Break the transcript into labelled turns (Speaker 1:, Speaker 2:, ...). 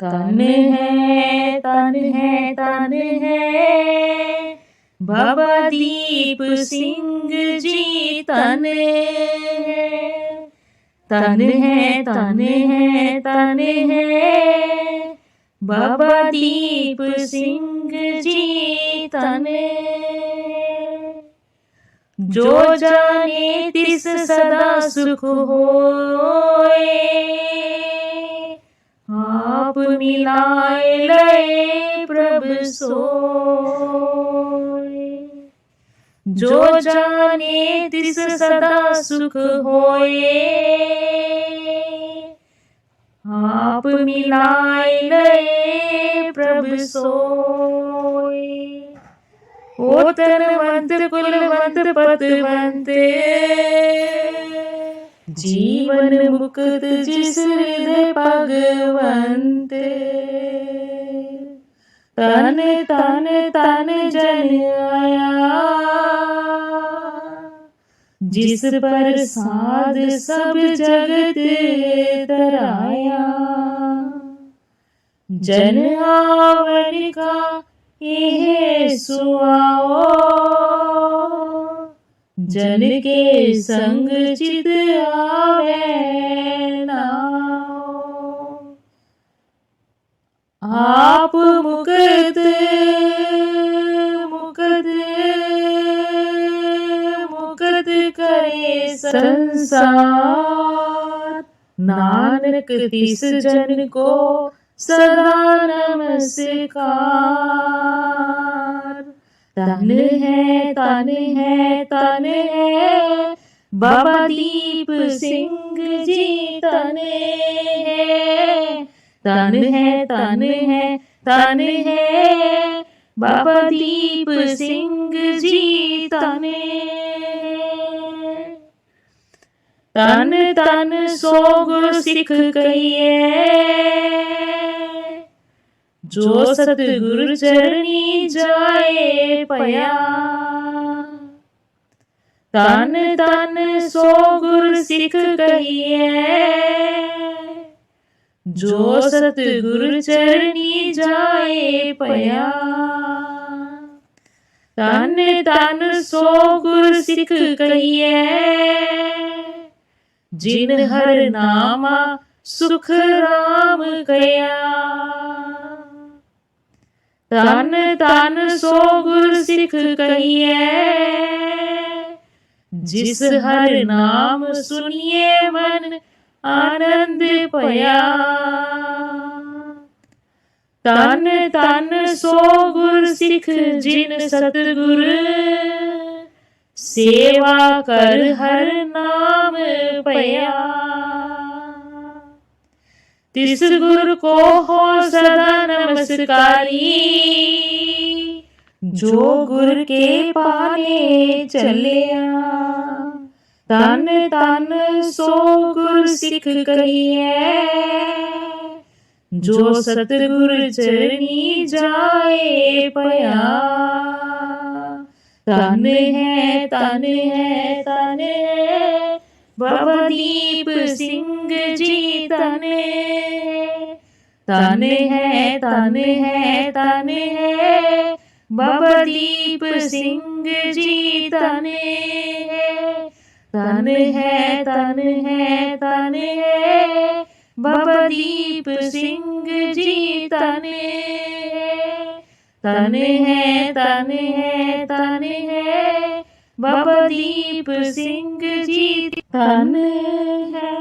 Speaker 1: तन है तन है तन है। बाबा दीप सिंह जी तन है। तन है तन है तन है। बाबा दीप सिंह जी तन जो जाने, तिस सदा सुख होए। आप मिलाए लय प्रभ सोए जो जाने तिस सदा सुख होए आप मिलाए लय प्रभ सोए ओ तनवंत कुलवंत पतवंत जीवन मुक्त जिस हृदय भगवंत। तन तन तन जन आया। जिस पर साध सब जगत तराया। जन आवन का यह सुआओ। जन के संग चित आवे नाओ आप मुकत मुकत मुकत करे संसार। नानक तिस जन को सदा नमस्कार। तन है तन है तन है। बाबा दीप सिंह जी तन है। तन है तन है तन है। बाबा दीप सिंह जी तन तन तन, सोग सिख कहिए। ਜੋ ਸਤਿਗੁਰ ਚਰਨੀ ਜਾਏ ਪਿਆ ਤਨ ਤਨ ਸੋ ਗੁਰ ਸਿੱਖ ਕਹੀਏ ਜੋ ਸਤਿਗੁਰ ਚਰਨੀ ਜਾਏ ਪਿਆ ਤਨ ਤਨ ਸੋ ਗੁਰ ਸਿੱਖ ਕਹੀਏ ਜਿਨ ਹਰ ਨਾਮਾ ਸੁਖ ਰਾਮ ਕਇਆ ਤਨ ਤਨ ਸੋ ਗੁਰ ਸਿੱਖ ਕਹੀਏ ਜਿਸ ਹਰ ਨਾਮ ਸੁਣੀਏ ਮਨ, ਆਨੰਦ ਭਇਆ। ਤਨ ਤਨ ਸੋ ਗੁਰ ਸਿੱਖ ਜਿਨ ਸਤਗੁਰ, ਸੇਵਾ ਕਰ ਹਰ ਨਾਮ ਪਿਆ तिस गुर को हो सदा नमस्कारी जो गुर के पाने चलिया तन तन सो गुर सिख कहिए। जो सतगुर चरनी जाए पया, तन है तन है तन है बाबा दीप सिंह जी तन। तन है तन है तन है। बाबा दीप सिंह जी तन तन है तन है तन है। बाबा दीप सिंह जी तन तन है तन है तन है। बाबा दीप सिंह जी तन है